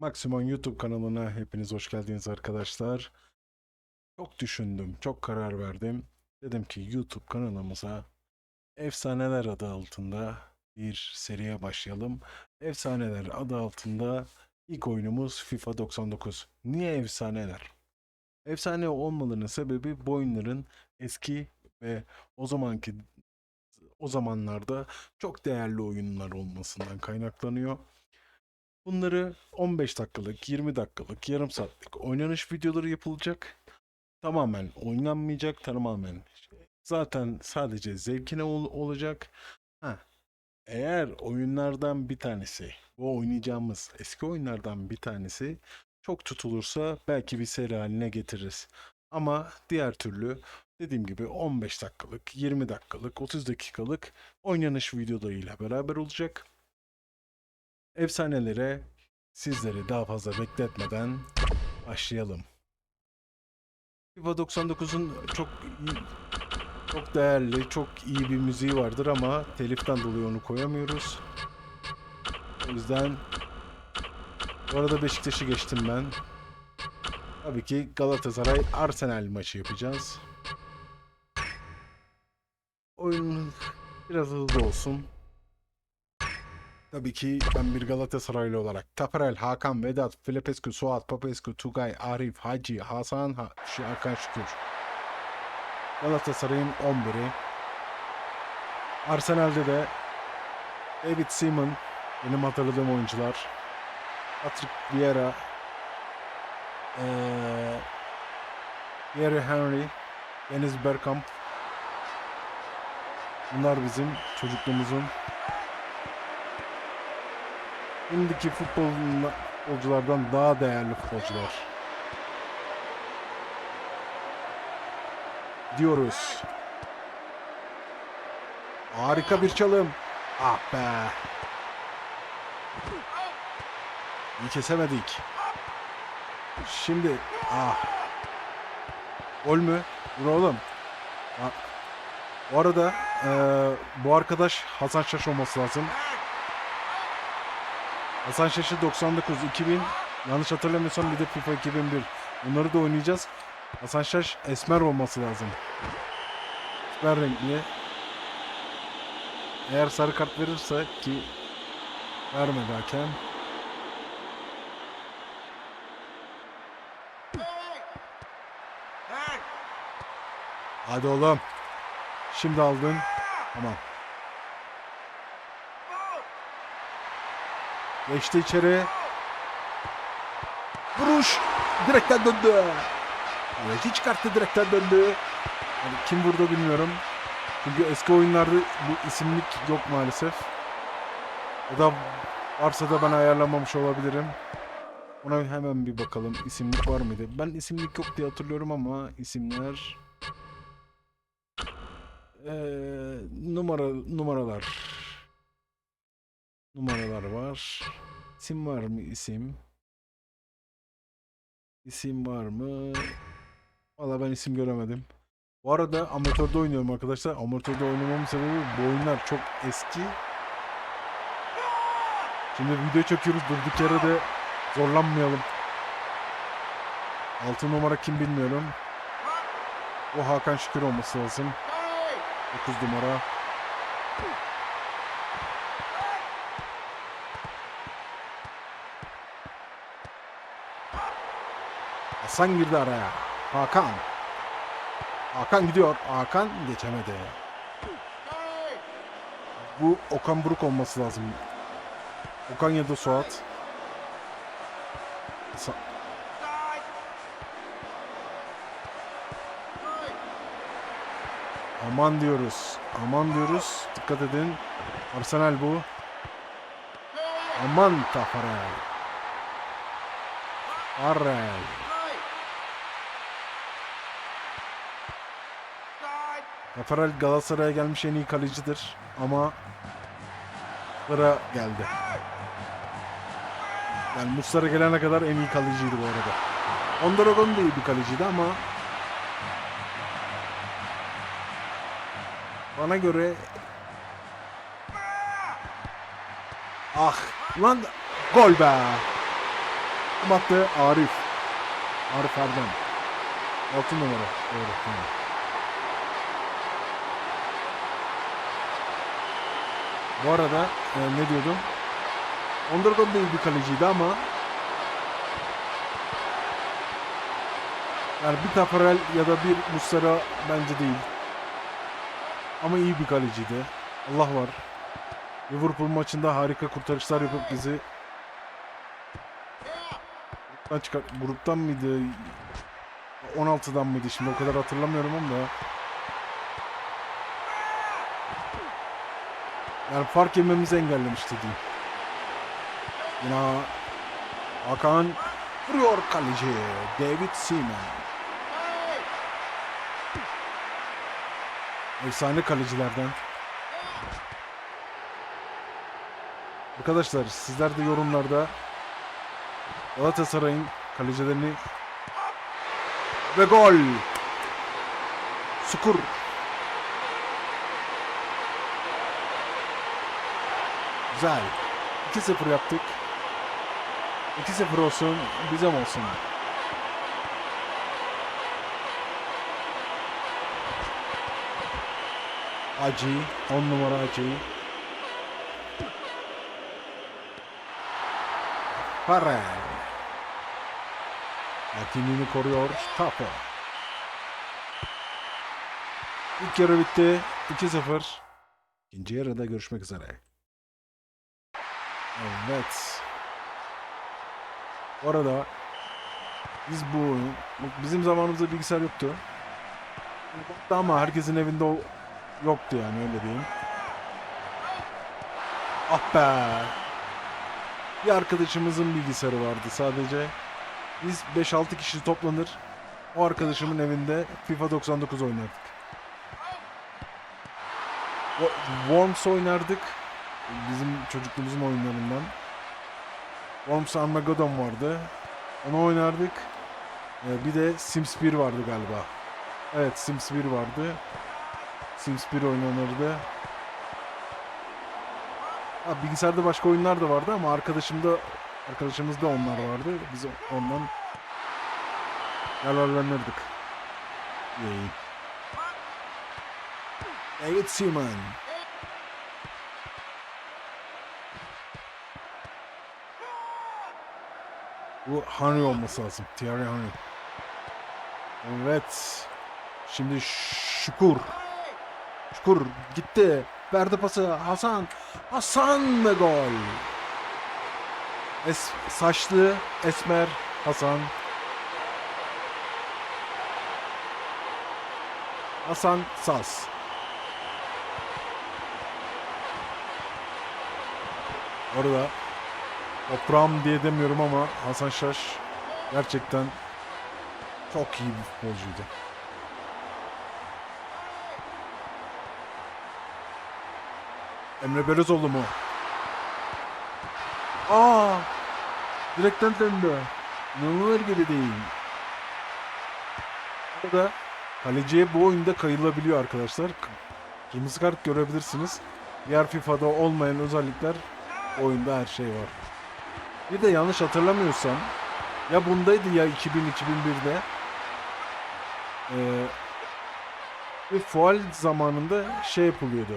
Maksimum YouTube kanalına hepiniz hoş geldiniz arkadaşlar. Çok düşündüm, çok karar verdim. Dedim ki YouTube kanalımıza Efsaneler adı altında bir seriye başlayalım. Efsaneler adı altında ilk oyunumuz FIFA 99. Niye efsaneler? Efsane olmalarının sebebi bu oyunların eski ve o zamanki o zamanlarda çok değerli oyunlar olmasından kaynaklanıyor. Bunları 15 dakikalık, 20 dakikalık, yarım saatlik oynanış videoları yapılacak. Tamamen oynanmayacak, tamamen zaten sadece zevkine ol- olacak. Ha, eğer oyunlardan bir tanesi, bu oynayacağımız eski oyunlardan bir tanesi çok tutulursa belki bir seri haline getiririz. Ama diğer türlü dediğim gibi 15 dakikalık, 20 dakikalık, 30 dakikalık oynanış videolarıyla beraber olacak. Efsanelere sizleri daha fazla bekletmeden başlayalım. FIFA 99'un çok çok değerli, çok iyi bir müziği vardır ama teliften dolayı onu koyamıyoruz. O yüzden bu arada Beşiktaş'ı geçtim ben. Tabii ki Galatasaray Arsenal maçı yapacağız. Oyun biraz hızlı olsun. Tabii ki ben bir Galatasaraylı olarak Taparel, Hakan, Vedat, Filipescu, Suat, Popescu, Tugay, Arif, Hacı, Hasan, ha Hakan Şükür. Galatasaray'ın 11'i. Arsenal'de de David Seaman, benim hatırladığım oyuncular. Patrick Vieira, Thierry Henry, Deniz Bergkamp. Bunlar bizim çocukluğumuzun Şimdiki futbol- futbolculardan daha değerli futbolcular. Diyoruz. Harika bir çalım. Ah be. İyi kesemedik. Şimdi ah. Gol mü? Dur oğlum. Ha. Bu arada eee, bu arkadaş Hasan Şaş olması lazım. Hasan Şaşı 99, 2000, yanlış hatırlamıyorsam bir de FIFA 2001. Bunları da oynayacağız. Hasan Şaş esmer olması lazım. Esmer renkli. Eğer sarı kart verirse ki vermedi hakem. Hadi oğlum. Şimdi aldın. Tamam. Geçti içeri. Vuruş. Direkten döndü. Hiç çıkarttı direkten döndü. Yani kim vurdu bilmiyorum. Çünkü eski oyunlarda bu isimlik yok maalesef. Ya da varsa da ben ayarlamamış olabilirim. Ona hemen bir bakalım isimlik var mıydı? Ben isimlik yok diye hatırlıyorum ama isimler Ee, numara numaralar numaralar var. İsim var mı isim? İsim var mı? Valla ben isim göremedim. Bu arada amatörde oynuyorum arkadaşlar. Amatörde oynamamın sebebi bu oyunlar çok eski. Şimdi video çekiyoruz. Durduk yere de zorlanmayalım. 6 numara kim bilmiyorum. Bu Hakan Şükür olması lazım. 9 numara. Hasan girdi araya. Hakan. Hakan gidiyor. Hakan geçemedi. Bu Okan Buruk olması lazım. Okan ya da Suat. Sa- Aman diyoruz. Aman diyoruz. Dikkat edin. Arsenal bu. Aman Tafarel. Arrel. Tafarel Galatasaray'a gelmiş en iyi kalecidir. Ama Sıra geldi. Yani Muslera gelene kadar en iyi kaleciydi bu arada. Ondragon da iyi bir kaleciydi ama bana göre ah lan gol be. Kim attı? Arif. Arif Erdem. 6 numara. Doğru. Tamam. Bu arada e, ne diyordum? Da iyi bir kaleciydi ama yani bir Tafarel ya da bir Muslera bence değil. Ama iyi bir kaleciydi. Allah var. Liverpool maçında harika kurtarışlar yapıp bizi gruptan çıkar gruptan mıydı? 16'dan mıydı şimdi o kadar hatırlamıyorum ama Yani fark yememizi engellemişti diyeyim. Yine Hakan vuruyor kaleci David Seaman. Efsane kalecilerden. Arkadaşlar sizler de yorumlarda Galatasaray'ın kalecilerini ve gol. Sukur. Güzel. 2-0 yaptık. 2-0 olsun, bizim olsun. Acı, 10 numara Acı. Farrell. Latinini koruyor. Tapo. İlk yarı bitti. 2-0. İkinci yarıda görüşmek üzere. Evet. Bu arada biz bu oyunu- bizim zamanımızda bilgisayar yoktu. Yoktu Ama herkesin evinde o yoktu yani öyle diyeyim. Ah be. Bir arkadaşımızın bilgisayarı vardı sadece. Biz 5-6 kişi toplanır. O arkadaşımın evinde FIFA 99 oynardık. Worms oynardık. Bizim çocukluğumuzun oyunlarından. Worms Armageddon vardı. Onu oynardık. Ee, bir de Sims 1 vardı galiba. Evet Sims 1 vardı. Sims 1 oynanırdı. Ha, bilgisayarda başka oyunlar da vardı ama arkadaşımda arkadaşımızda onlar vardı. Biz ondan yararlanırdık. Yay. David Seaman. Bu Henry olması lazım. Thierry Henry. Evet. Şimdi Şukur. Şukur gitti. Verdi pası Hasan. Hasan ve gol. Es saçlı esmer Hasan. Hasan Saz. Orada toprağım diye demiyorum ama Hasan Şaş gerçekten çok iyi bir futbolcuydu. Emre Belözoğlu mu? Aa! Direkten döndü. İnanılır gibi değil. Burada kaleciye bu oyunda kayılabiliyor arkadaşlar. Kırmızı kart görebilirsiniz. Diğer FIFA'da olmayan özellikler oyunda her şey var. Bir de yanlış hatırlamıyorsam ya bundaydı ya 2000-2001'de ee, bir faal zamanında şey yapılıyordu.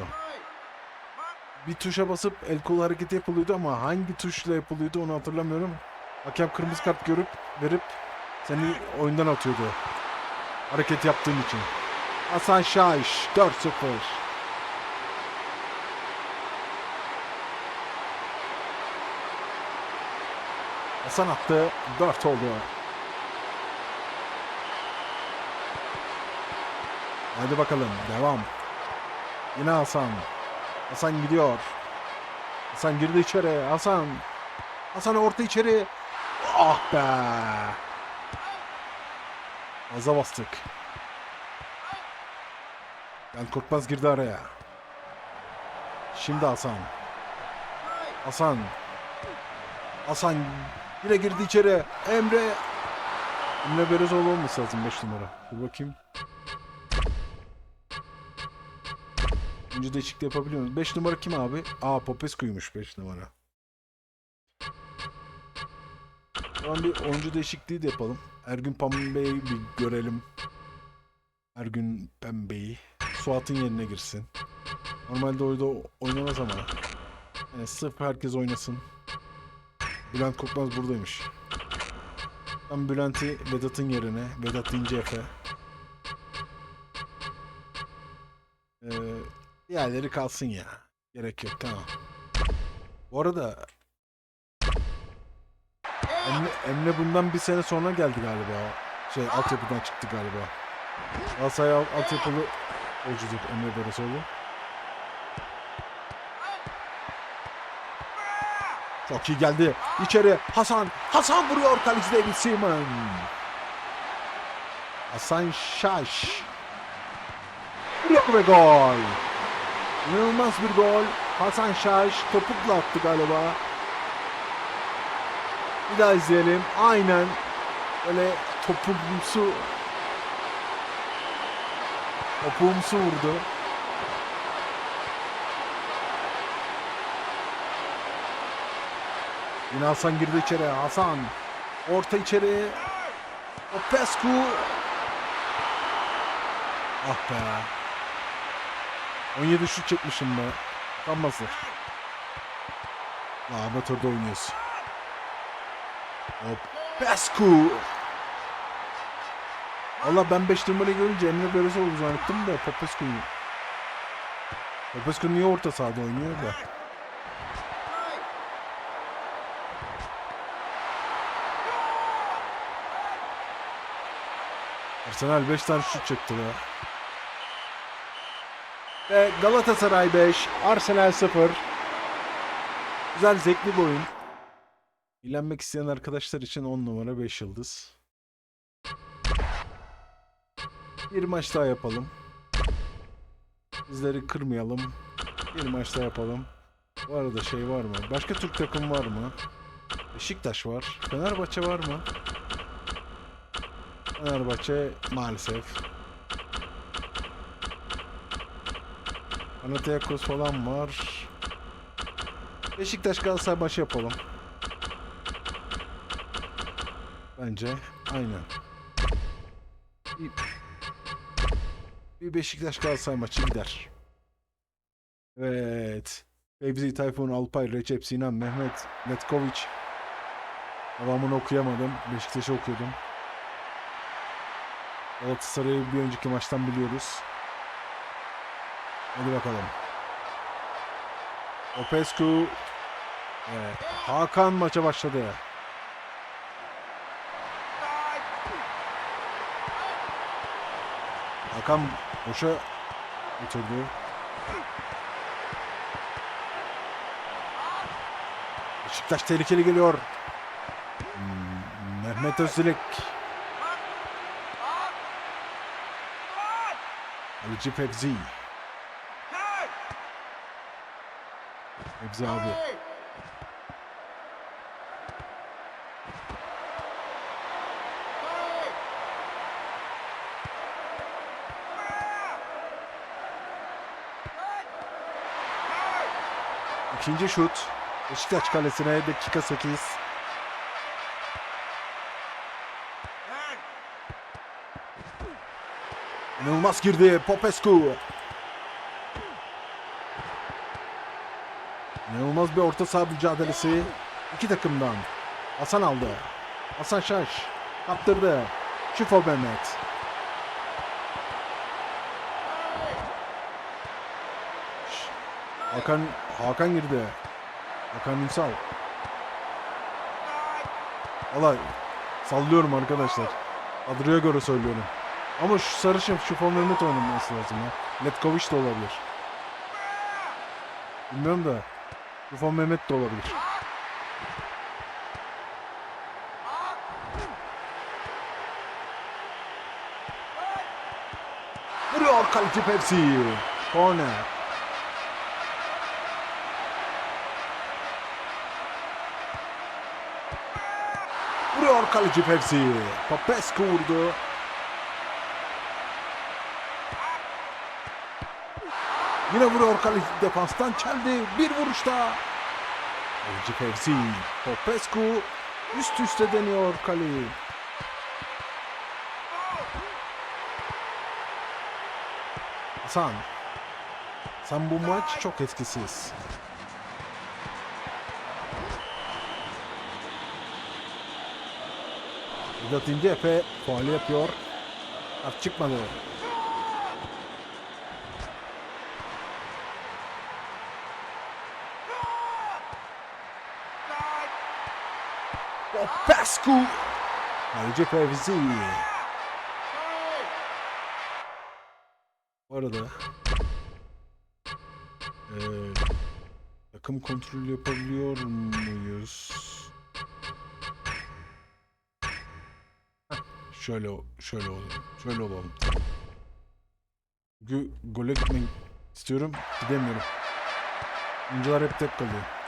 Bir tuşa basıp el kol hareketi yapılıyordu ama hangi tuşla yapılıyordu onu hatırlamıyorum. Hakem kırmızı kart görüp verip seni oyundan atıyordu. Hareket yaptığın için. Hasan Şahiş 4-0. Hasan attı 4 oldu. Hadi bakalım devam. Yine Hasan. Hasan gidiyor. Hasan girdi içeri. Hasan. Hasan orta içeri. Ah be. Aza bastık. Ben Korkmaz girdi araya. Şimdi Hasan. Hasan. Hasan yine girdi içeri. Emre. Emre Berezoğlu olması lazım 5 numara. Dur bakayım. Önce değişiklik yapabiliyor muyuz? 5 numara kim abi? Aa Popescu'ymuş 5 numara. Şu an bir oyuncu değişikliği de yapalım. Ergün Pembe'yi bir görelim. Ergün Pembe'yi. Suat'ın yerine girsin. Normalde oyunda oynamaz ama. Yani sırf herkes oynasın. Bülent Korkmaz buradaymış. Ben Bülent'i Vedat'ın yerine, Vedat İnce Efe. Ee, diğerleri kalsın ya. Gerek yok tamam. Bu arada Emre, Emre bundan bir sene sonra geldi galiba. Şey altyapıdan çıktı galiba. Galatasaray alt, altyapılı oyuncudur Emre Beresoğlu. Çok iyi geldi. İçeri Hasan. Hasan vuruyor kaleci David Seaman. Hasan Şaş. Vuruyor ve gol. İnanılmaz bir gol. Hasan Şaş topukla attı galiba. Bir daha izleyelim. Aynen böyle topumsu topumsu vurdu. Yine Hasan girdi içeri. Hasan. Orta içeri. Popescu. Ah be. 17 şut çekmişim be. Aa, amatörde oynuyorsun. Popescu. Valla ben 5 numarayı görünce Emre Belözoğlu zannettim de Popescu'yu. Popescu niye orta sahada oynuyor da? Arsenal 5 tane şut çekti be. Ve Galatasaray 5, Arsenal 0. Güzel zevkli bir oyun. İlenmek isteyen arkadaşlar için 10 numara 5 yıldız. Bir maç daha yapalım. Bizleri kırmayalım. Bir maç daha yapalım. Bu arada şey var mı? Başka Türk takım var mı? Beşiktaş var. Fenerbahçe var mı? Fenerbahçe maalesef. Panathinaikos falan var. Beşiktaş Galatasaray maçı yapalım. Bence aynen. Bir Beşiktaş Galatasaray maçı gider. Evet. Fevzi Tayfun Alpay, Recep Sinan, Mehmet Letkoviç. Devamını okuyamadım. Beşiktaş'ı okuyordum. Galatasaray'ı bir önceki maçtan biliyoruz. Hadi bakalım. Popescu Evet. Hakan maça başladı. Hakan boşa götürdü. Beşiktaş tehlikeli geliyor. Hmm, Mehmet Özdilik. Alici Fevzi. Fevzi abi. İkinci şut. Beşiktaş kalesine dakika 8. İnanılmaz girdi Popescu. İnanılmaz bir orta saha mücadelesi. İki takımdan. Hasan aldı. Hasan Şaş. Kaptırdı. Şifo Mehmet. Hakan Hakan girdi. Hakan Ünsal. Valla sallıyorum arkadaşlar. Adro'ya göre söylüyorum. Ama şu sarışın şu fon Mehmet oynaması lazım ya. Letkovic de olabilir. Bilmiyorum da. Şu fon Mehmet de olabilir. Vuruyor kaleci Pepsi. Corner. Vuruyor kaleci Pepsi. Popescu vurdu. Yine vuruyor kaleci defanstan çeldi. Bir vuruş daha. Kaleci Pepsi. Popescu Üst üste deniyor kaleyi. Hasan. Sen bu maç çok etkisiz. Vedat İnce Efe faal yapıyor. Kart çıkmadı. Popescu. Kaleci Fevzi. Bu arada eee, takım kontrol yapabiliyor muyuz? Şöyle şöyle olalım. Şöyle olalım. Çünkü gole gitmek istiyorum. Gidemiyorum. Oyuncular hep tek kalıyor.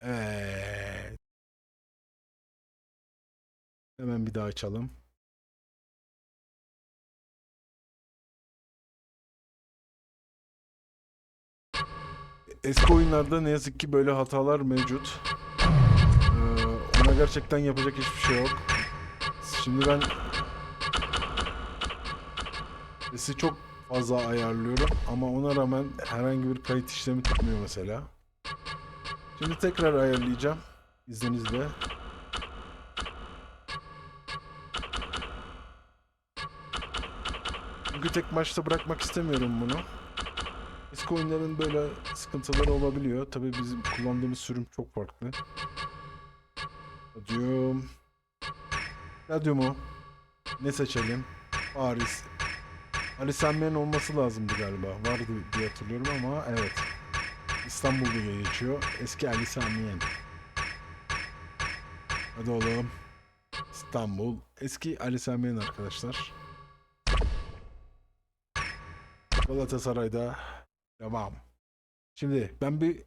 Evet. Hemen bir daha açalım. Eski oyunlarda ne yazık ki böyle hatalar mevcut. Ee, ona gerçekten yapacak hiçbir şey yok. Şimdi ben sesi çok fazla ayarlıyorum ama ona rağmen herhangi bir kayıt işlemi tutmuyor mesela. Şimdi tekrar ayarlayacağım izninizle. Çünkü tek maçta bırakmak istemiyorum bunu. Eski oyunların böyle sıkıntıları olabiliyor. Tabii bizim kullandığımız sürüm çok farklı. Stadyum. Stadyumu. Ne seçelim? Paris. Ali Senmen'in olması lazımdı galiba. Vardı diye hatırlıyorum ama evet. İstanbul diye geçiyor. Eski Ali Samiyen. Hadi oğlum. İstanbul. Eski Ali Samiyen arkadaşlar. Galatasaray'da devam. Şimdi ben bir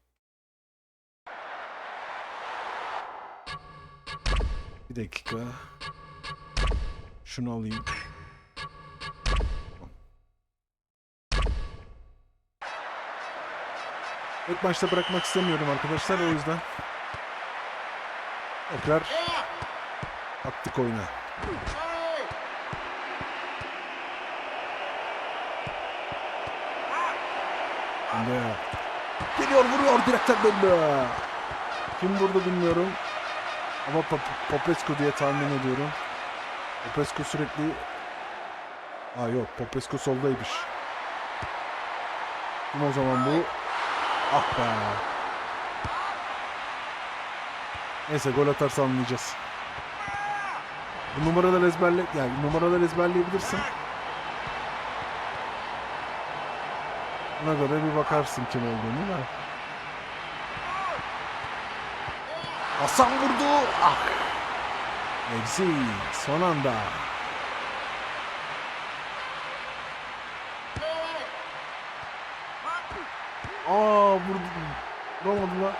bir dakika şunu alayım. İlk maçta bırakmak istemiyorum arkadaşlar o yüzden. Tekrar attık oyuna. Şimdi geliyor vuruyor direkten döndü. Kim vurdu bilmiyorum. Ama Pop Popescu diye tahmin ediyorum. Popescu sürekli... Aa yok Popescu soldaymış. Kim o zaman bu? Ah be. Neyse gol atarsa anlayacağız. Bu numaraları ezberle yani numaraları ezberleyebilirsin. Ona göre bir bakarsın kim olduğunu da. Hasan vurdu. Ah. Eksi son anda. Aa vurdu. Vuramadı lan.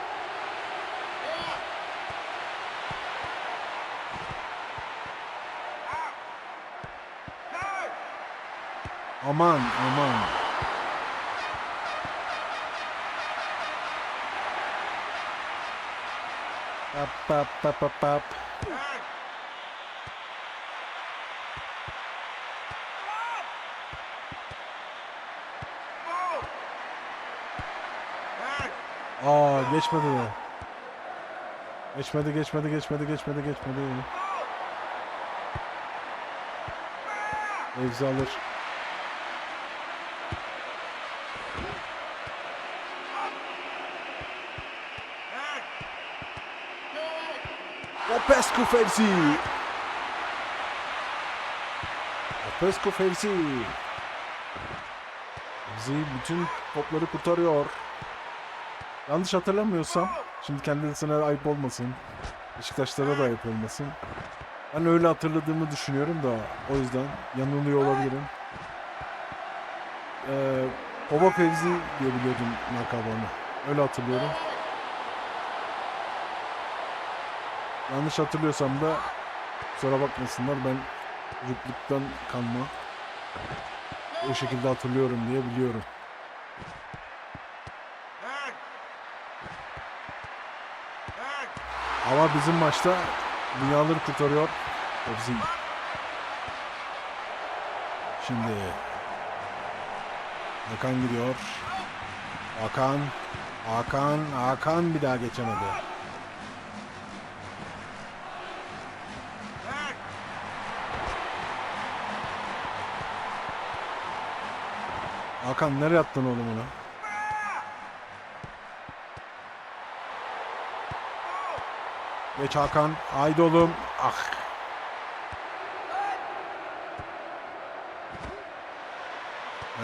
Aman aman. Pap pap pap pap pap. Aa geçmedi de. Geçmedi geçmedi geçmedi geçmedi geçmedi. Evzi alır. Popescu Fevzi. Popescu Fevzi. Fevzi bütün topları kurtarıyor. Yanlış hatırlamıyorsam, şimdi kendisine ayıp olmasın. Beşiktaşlara da ayıp olmasın. Ben öyle hatırladığımı düşünüyorum da o yüzden yanılıyor olabilirim. Ee, Baba Fevzi diye biliyordum lakabını. Öyle hatırlıyorum. Yanlış hatırlıyorsam da kusura bakmasınlar ben çocukluktan kalma. O şekilde hatırlıyorum diye biliyorum. Ama bizim maçta dünyaları kurtarıyor. Fevzi. Şimdi Hakan gidiyor. Hakan Hakan Hakan bir daha geçemedi. Hakan nereye attın oğlum onu? Geç Hakan. Haydi oğlum. Ah.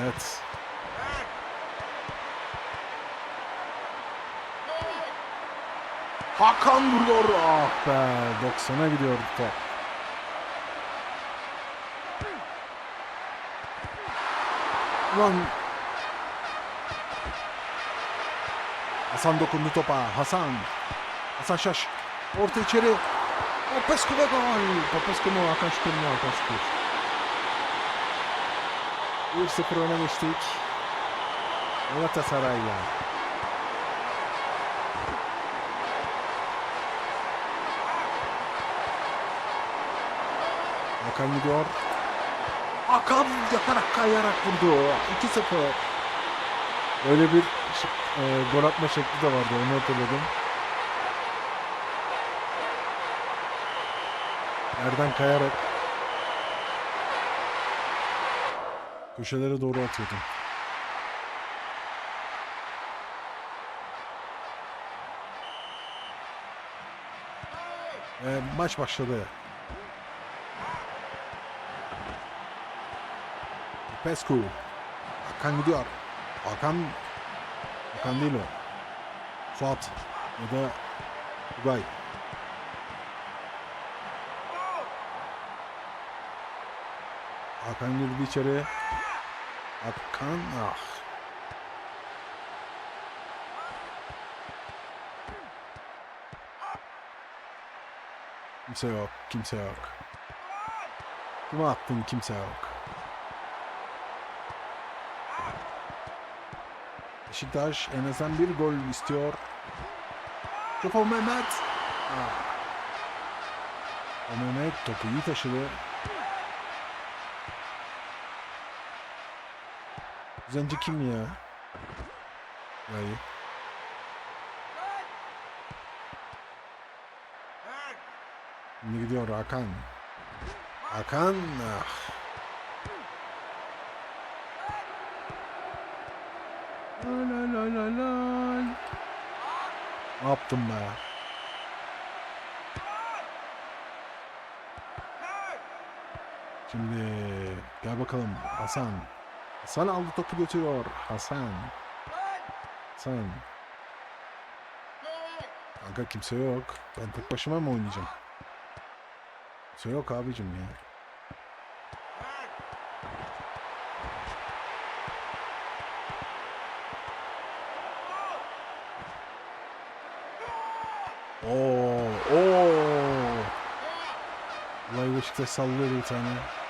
Evet. Hakan vuruyor. Ah be. 90'a gidiyor top. Ulan. Hasan dokundu topa. Hasan. Hasan Şaş. Orta içeri. Popescu ve gol. Popescu mu? Mü? Hakan Şükür. 1-0 öne geçtik. Galatasaray'la. Hakan gidiyor. Hakan yatarak kayarak vurdu. 2-0. Öyle bir e, gol atma şekli de vardı onu hatırladım. Yerden kayarak köşelere doğru atıyordum. E, maç başladı. Pescu. Hakan gidiyor. Hakan Hakan değil o. Suat ya da Tugay. Hakan girdi içeri. Hakan ah. Kimse yok, kimse yok. Kime attın kimse yok. Beşiktaş en azından bir gol istiyor. Topu Mehmet. Ah. O Mehmet topu iyi taşıdı. Zenci kim ya? Dayı. Şimdi gidiyor Hakan. Hakan. Ah. Lay lay lay lay. Ne yaptım be? Şimdi gel bakalım Hasan. Hasan aldı topu götürüyor. Hasan. Hasan. Kanka kimse yok. Ben tek başıma mı oynayacağım? Kimse yok abicim ya. Oo, oo. Vallahi Beşiktaş sallıyor bir tane.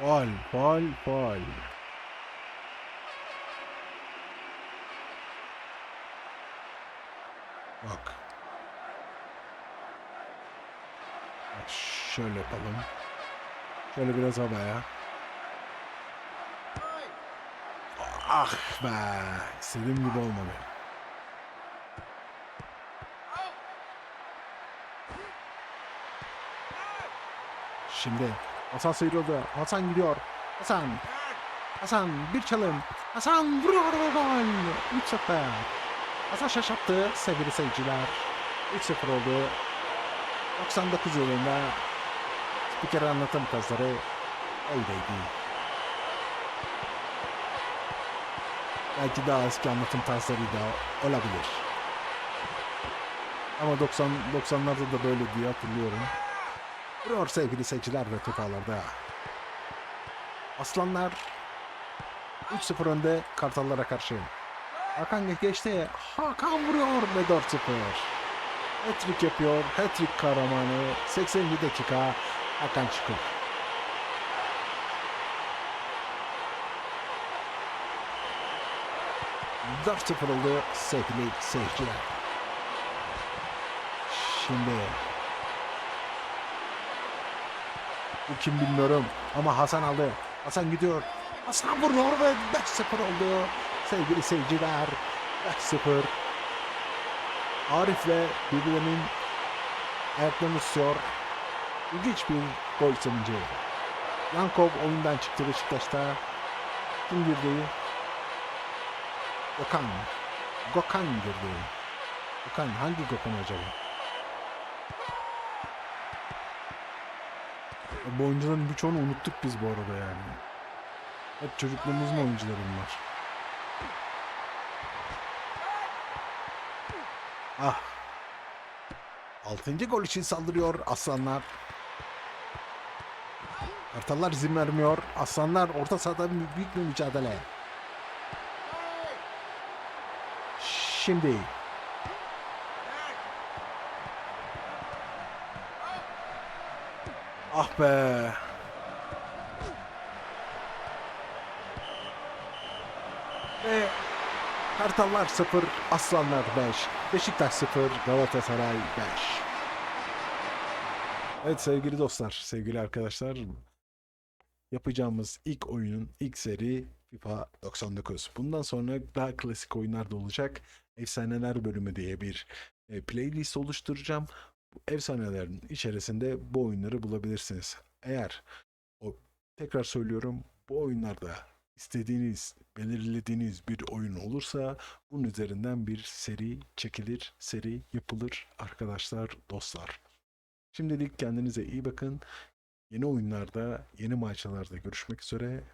Faul, faul, faul. Bak. Bak şöyle yapalım. Şöyle biraz havaya. Ah be. İstediğim gibi olmadı. Şimdi Hasan sıyrıldı. Hasan gidiyor. Hasan. Hasan bir çalım. Hasan vuruyor gol. 3-0. Hasan şaşırttı sevgili seyirciler. 3-0 oldu. 99 yılında spiker anlatım kazları öyleydi. Belki daha eski anlatım tarzları da olabilir. Ama 90 90'larda da böyle diye hatırlıyorum. Vuruyor sevgili seyirciler ve toparlarda. Aslanlar 3-0 önde Kartallara karşı. Hakan geçti. Hakan vuruyor ve 4-0. Hat-trick yapıyor. Hat-trick kahramanı. 80. dakika Hakan Çukur. 4-0 oldu sevgili seyirciler. Şimdi bu kim bilmiyorum ama Hasan aldı. Hasan gidiyor. Hasan vuruyor ve 5-0 oldu sevgili seyirciler. 5-0. Arif ve birbirlerinin ayaklarını tutuyor. İlginç bir gol sevinci. Yankov oyundan çıktı Beşiktaş'ta. Kim girdi? Gökhan. Gökhan girdi. Gökhan hangi Gökhan acaba? Bu oyuncuların birçoğunu unuttuk biz bu arada yani. Hep çocukluğumuzun oyuncuları bunlar. Ah. Altıncı gol için saldırıyor Aslanlar. Kartallar izin vermiyor. Aslanlar orta sahada büyük bir mücadele. Şimdi. Ah be. Ve Kartallar 0, Aslanlar 5, Beşiktaş 0, Galatasaray 5. Evet sevgili dostlar, sevgili arkadaşlar. Yapacağımız ilk oyunun ilk seri FIFA 99. Bundan sonra daha klasik oyunlar da olacak. Efsaneler bölümü diye bir e, playlist oluşturacağım. Efsanelerin içerisinde bu oyunları bulabilirsiniz. Eğer o tekrar söylüyorum bu oyunlarda istediğiniz, belirlediğiniz bir oyun olursa bunun üzerinden bir seri çekilir, seri yapılır arkadaşlar, dostlar. Şimdilik kendinize iyi bakın. Yeni oyunlarda, yeni maçlarda görüşmek üzere.